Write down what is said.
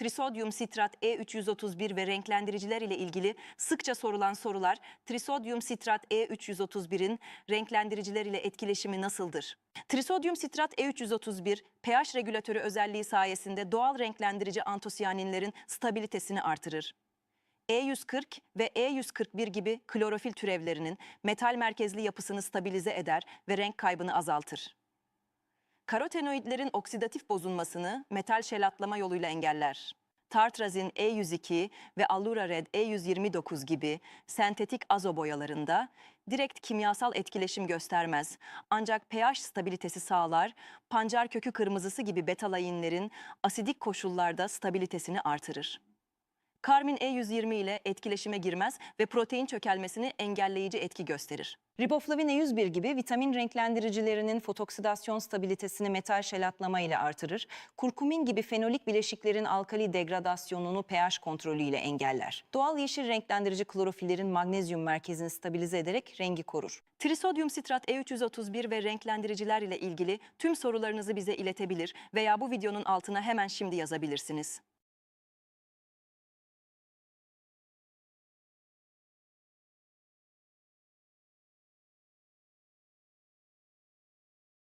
trisodyum sitrat E331 ve renklendiriciler ile ilgili sıkça sorulan sorular, trisodyum sitrat E331'in renklendiriciler ile etkileşimi nasıldır? Trisodyum sitrat E331, pH regülatörü özelliği sayesinde doğal renklendirici antosiyaninlerin stabilitesini artırır. E140 ve E141 gibi klorofil türevlerinin metal merkezli yapısını stabilize eder ve renk kaybını azaltır. Karotenoidlerin oksidatif bozulmasını metal şelatlama yoluyla engeller. Tartrazin E102 ve Allura Red E129 gibi sentetik azo boyalarında direkt kimyasal etkileşim göstermez. Ancak pH stabilitesi sağlar, pancar kökü kırmızısı gibi betalayinlerin asidik koşullarda stabilitesini artırır. Karmin E120 ile etkileşime girmez ve protein çökelmesini engelleyici etki gösterir. Riboflavin E101 gibi vitamin renklendiricilerinin fotoksidasyon stabilitesini metal şelatlama ile artırır. Kurkumin gibi fenolik bileşiklerin alkali degradasyonunu pH kontrolü ile engeller. Doğal yeşil renklendirici klorofillerin magnezyum merkezini stabilize ederek rengi korur. Trisodyum sitrat E331 ve renklendiriciler ile ilgili tüm sorularınızı bize iletebilir veya bu videonun altına hemen şimdi yazabilirsiniz.